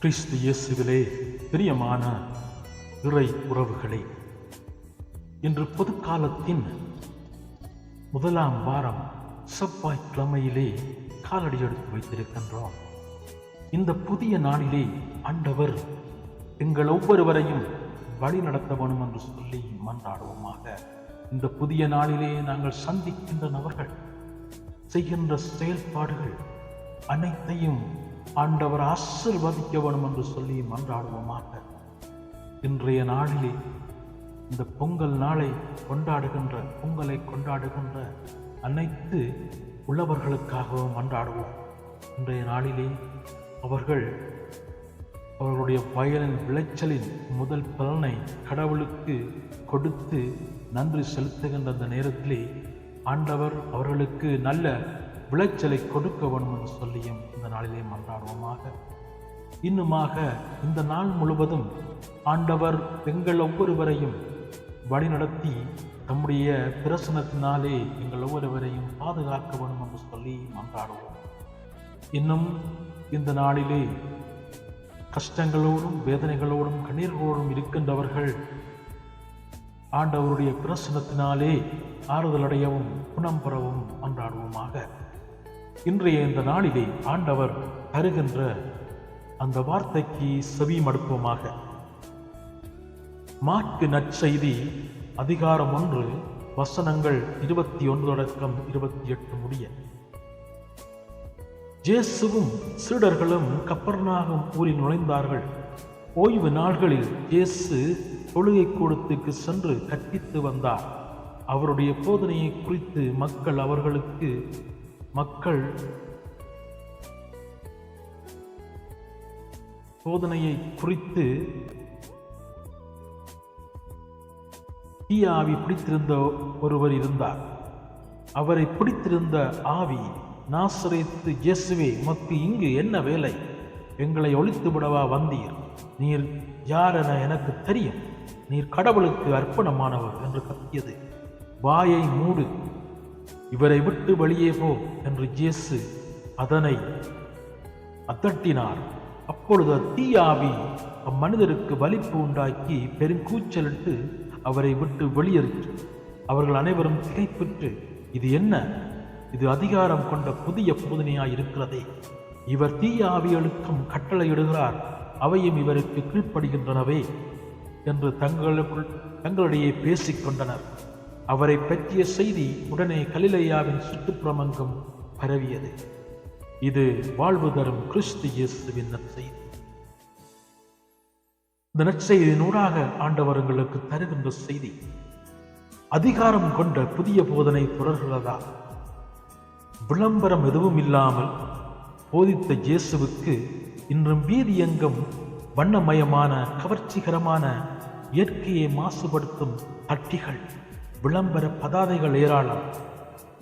கிறிஸ்து இயேசுவிலே பிரியமான இறை உறவுகளே இன்று பொதுக்காலத்தின் முதலாம் வாரம் செவ்வாய்க்கிழமையிலே காலடி எடுத்து வைத்திருக்கின்றோம். இந்த புதிய நாளிலே ஆண்டவர் எங்கள் ஒவ்வொருவரையும் வழி நடத்த வேணும் என்று சொல்லி மன்றாடுவோமாக. இந்த புதிய நாளிலே நாங்கள் சந்திக்கின்ற நபர்கள் செய்கின்ற செயல்பாடுகள் அனைத்தையும் ஆண்டவர் ஆசிர்வதிக்க வேணும் என்று சொல்லி மன்றாடுவோமாக இன்றைய நாளிலே இந்த பொங்கல் நாளை கொண்டாடுகின்ற பொங்கலை கொண்டாடுகின்ற அனைத்து உழவர்களுக்காகவும் மன்றாடுவோம் இன்றைய நாளிலே அவர்கள் அவர்களுடைய வயலின் விளைச்சலின் முதல் பலனை கடவுளுக்கு கொடுத்து நன்றி செலுத்துகின்ற அந்த நேரத்திலே ஆண்டவர் அவர்களுக்கு நல்ல விளைச்சலை கொடுக்க வேண்டும் என்று சொல்லியும் இந்த நாளிலே மன்றாடுவோமாக. இன்னுமாக இந்த நாள் முழுவதும் ஆண்டவர் எங்கள் ஒவ்வொருவரையும் வழிநடத்தி தம்முடைய பிரசனத்தினாலே எங்கள் ஒவ்வொருவரையும் பாதுகாக்க வேண்டும் என்று சொல்லி மன்றாடுவோம். இன்னும் இந்த நாளிலே கஷ்டங்களோடும் வேதனைகளோடும் கண்ணீர்களோடும் இருக்கின்றவர்கள் ஆண்டவருடைய பிரசனத்தினாலே ஆறுதலடையவும் குணம் பெறவும் அன்றாடுவோமாக இன்றைய இந்த நாளிலே ஆண்டவர் தருகின்ற அந்த வார்த்தைக்கு செவி மடுப்போமாக மாற்கு நற்செய்தி அதிகாரம் ஒன்று வசனங்கள் இருபத்தி ஒன்று தொடக்கம் இருபத்தி எட்டு முடிய. ஜேசுவும் சீடர்களும் கப்பர்நாகம் ஊரில் நுழைந்தார்கள். ஓய்வு நாள்களில் இயேசு தொழுகை கூடத்துக்கு சென்று கற்பித்து வந்தார். அவருடைய போதனையை குறித்து மக்கள் அவர்களுக்கு மக்கள் சோதனையை குறித்து தீய ஆவி பிடித்திருந்த ஒருவர் இருந்தார். அவரை பிடித்திருந்த ஆவி நாசரித்து இயேசுவே உமக்கு இங்கு என்ன வேலை? எங்களை ஒழித்து விடவா வந்தீர்? நீர் யார் என எனக்கு தெரியும். நீர் கடவுளுக்கு அர்ப்பணமானவர் என்று கத்தியது. வாயை மூடு. இவரை விட்டு வெளியே போ என்று இயேசு அதனை அதட்டினார். அப்பொழுது தீயாவி அம்மனிதருக்கு வலிப்பு உண்டாக்கி பெருங்கூச்சலிட்டு அவரை விட்டு வெளியேறிற்று. அவர்கள் அனைவரும் திகைப்பிற்று இது என்ன? இது அதிகாரம் கொண்ட புதிய போதனையாய் இருக்கிறதே இவர் தீய ஆவிகளுக்கும் கட்டளையிடுகிறார். அவையும் இவருக்கு கீழ்ப்படுகின்றனவே என்று தங்களுக்குள் தங்களிடையே பேசிக்கொண்டனர். அவரை பற்றிய செய்தி உடனே கலிலையாவின் சுற்றுப்புறமங்கம் பரவியது. இது வாழ்வு தரும் கிறிஸ்து இயேசுவின் நற்செய்தி. இந்த நற்செய்தியினூடாக ஆண்டவர் எங்களுக்கு தருகின்ற செய்தி அதிகாரம் கொண்ட புதிய போதனை தொடர்கிறதா? விளம்பரம் எதுவும் இல்லாமல் போதித்த இயேசுவுக்கு இன்றும் வீதியெங்கும் வண்ணமயமான கவர்ச்சிகரமான இயற்கையை மாசுபடுத்தும் தட்டிகள் விளம்பர பதாதைகள் ஏராளம்.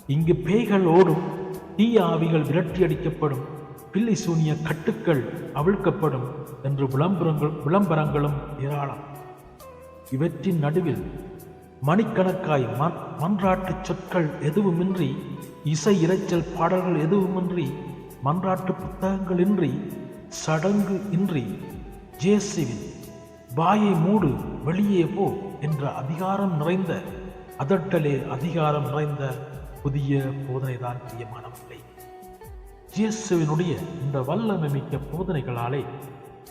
இங்கு பேய்கள் ஓடும் தீய ஆவிகள் விரட்டி அடிக்கப்படும் பில்லி சூனிய கட்டுக்கள் அவிழ்க்கப்படும் என்று விளம்பரங்கள் விளம்பரங்களும் ஏராளம். இவற்றின் நடுவில் மணிக்கணக்காய் மன் மன்றாட்டு சொற்கள் எதுவுமின்றி இசை இரைச்சல் பாடல்கள் எதுவுமின்றி மன்றாட்டு புத்தகங்கள் இன்றி சடங்கு இன்றி ஜேசுவின் வாயை மூடு வெளியே போ என்ற அதிகாரம் நிறைந்த அதட்டலே அதிகாரம் நிறைந்த புதிய போதனைதான் பிரியமானவர்களே. இயேசுவினுடைய இந்த வல்லமை மிக்க போதனைகளாலே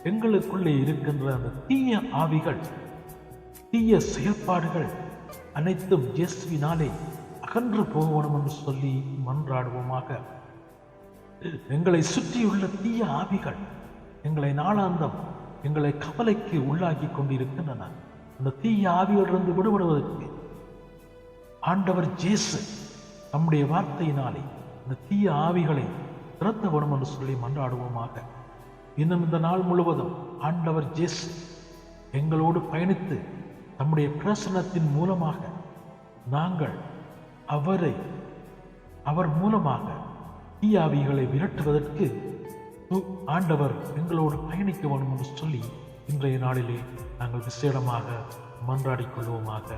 எங்களுக்குள்ளே இருக்கின்ற அந்த தீய ஆவிகள் தீய செயற்பாடுகள் அனைத்தும் இயேசுவினாலே அகன்று போகணும் என்று சொல்லி மன்றாடுவோமாக. எங்களை சுற்றியுள்ள தீய ஆவிகள் எங்களை நாளாந்தம் எங்களை கவலைக்கு உள்ளாக்கி கொண்டிருக்கின்றன. அந்த தீய ஆவியிலிருந்து விடுபடுவதற்கு ஆண்டவர் ஜேசு நம்முடைய வார்த்தையினாலே இந்த தீய ஆவிகளை திறத்த வேணும் என்று சொல்லி மன்றாடுவோமாக. இன்னும் இந்த நாள் முழுவதும் ஆண்டவர் ஜேசு எங்களோடு பயணித்து நம்முடைய பிரசனத்தின் மூலமாக நாங்கள் அவரை அவர் மூலமாக தீயாவிகளை விரட்டுவதற்கு ஆண்டவர் எங்களோடு பயணிக்க வேண்டும் என்று சொல்லி இன்றைய நாளிலே நாங்கள் விசேடமாக மன்றாடிக் கொள்வோமாக